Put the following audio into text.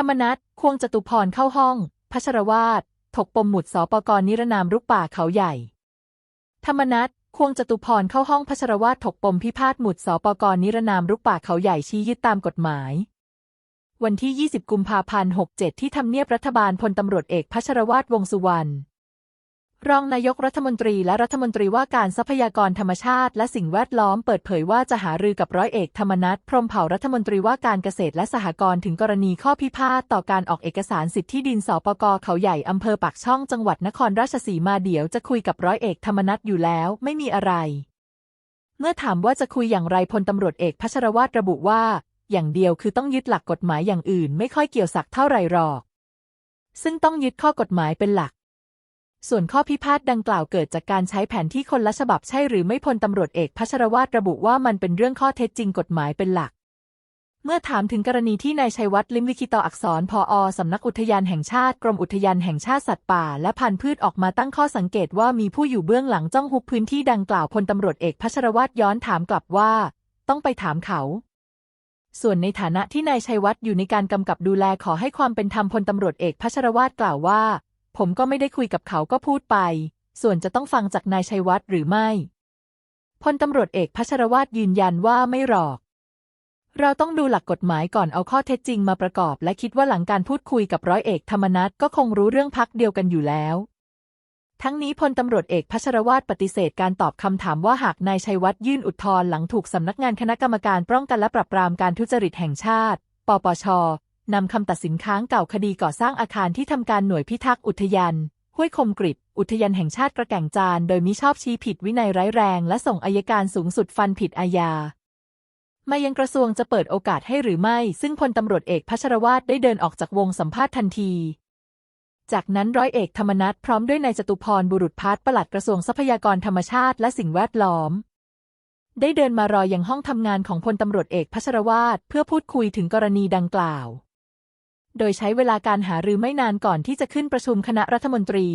รรมนัตควงจตุพรเข้าห้อง พัชรวาดถกปมหมุดสปกรนิรนามรุกป่าเขาใหญ่ ธรรมนัตควงจตุพรเข้าห้องพัชรวาดถกปมพิพาทหมุดสปกรนิรนามรุกป่าเขาใหญ่ชี้ยึดตามกฎหมาย วันที่ 20 กุมภาพันธ์ 67 ที่ทำเนียบรัฐบาลพลตำรวจเอกพัชรวาดวงสุวรรณ รองนายกรัฐมนตรีและรัฐมนตรีว่าการทรัพยากรธรรมชาติ และสิ่งแวดล้อมเปิดเผยว่าจะหารือกับร้อยเอกธรรมนัฐพรหมเผ่ารัฐมนตรีว่าการเกษตรและสหกรณ์ถึงกรณีข้อพิพาทต่อการออกเอกสารสิทธิดินสปกเขาใหญ่อำเภอปากช่องจังหวัดนครราชสีมาเดี๋ยวจะคุยกับร้อยเอกธรรมนัฐอยู่แล้ว ไม่มีอะไร เมื่อถามว่าจะคุยอย่างไรพลตำรวจเอกพัชรวาทระบุว่า อย่างเดียวคือต้องยึดหลักกฎหมายอย่างอื่น ไม่ค่อยเกี่ยวสักเท่าไหร่หรอก ซึ่งต้องยึดข้อกฎหมายเป็นหลัก ส่วนข้อพิพาทดังกล่าวเกิดจากการใช้แผนที่คนละฉบับใช่หรือไม่พลตำรวจเอกพัชรวาทระบุว่ามันเป็นเรื่องข้อเท็จจริงกฎหมายเป็นหลัก เมื่อถามถึงกรณีที่นายชัยวัฒน์ลิมลิขิตออักษรพออสำนักอุทยานแห่งชาติ กรมอุทยานแห่งชาติสัตว์ป่า และพันธุ์พืชออกมาตั้งข้อสังเกตว่ามีผู้อยู่เบื้องหลังจ้องฮุบพื้นที่ดังกล่าวพลตำรวจเอกพัชรวาทย้อนถามกลับว่า ต้องไปถามเขาส่วนในฐานะที่นายชัยวัฒน์อยู่ในการกำกับดูแลขอให้ความเป็นธรรมพลตำรวจเอกพัชรวาทกล่าวว่า ผมก็ไม่ได้คุยกับเขาก็พูดไป ส่วนจะต้องฟังจากนายชัยวัฒน์หรือไม่พลตำรวจเอกพัชรวาทยืนยันว่าไม่หรอก เราต้องดูหลักกฎหมายก่อนเอาข้อเท็จจริงมาประกอบ และคิดว่าหลังการพูดคุยกับร้อยเอกธรรมนัฐก็คงรู้เรื่องพักเดียวกันอยู่แล้ว ทั้งนี้พลตำรวจเอกพัชรวาทปฏิเสธการตอบคำถามว่าหากนายชัยวัฒน์ยื่นอุทธรณ์หลังถูกสำนักงานคณะกรรมการป้องกันและปราบปรามการทุจริตแห่งชาติ ปปช นำคำตัดสินค้างเก่าคดีก่อสร้างอาคารที่ทำการหน่วยพิทักษ์อุทยานห้วยคมกริบอุทยานแห่งชาติกระแก่งจาน โดยมิชอบชี้ผิดวินัยร้ายแรง และส่งอายการสูงสุดฟันผิดอาญามายังกระทรวงจะเปิดโอกาสให้หรือไม่ ซึ่งพลตำรวจเอกพัชรวาทได้เดินออกจากวงสัมภาษณ์ทันที จากนั้นร้อยเอกธรรมนัฐพร้อมด้วยนายจตุพรบุรุษพัฒน์ปลัดกระทรวงทรัพยากรธรรมชาติและสิ่งแวดล้อม ได้เดินมารอยังห้องทำงานของพลตำรวจเอกพัชรวาทเพื่อพูดคุยถึงกรณีดังกล่าว โดยใช้เวลาการหารือไม่นานก่อนที่จะขึ้นประชุมคณะรัฐมนตรี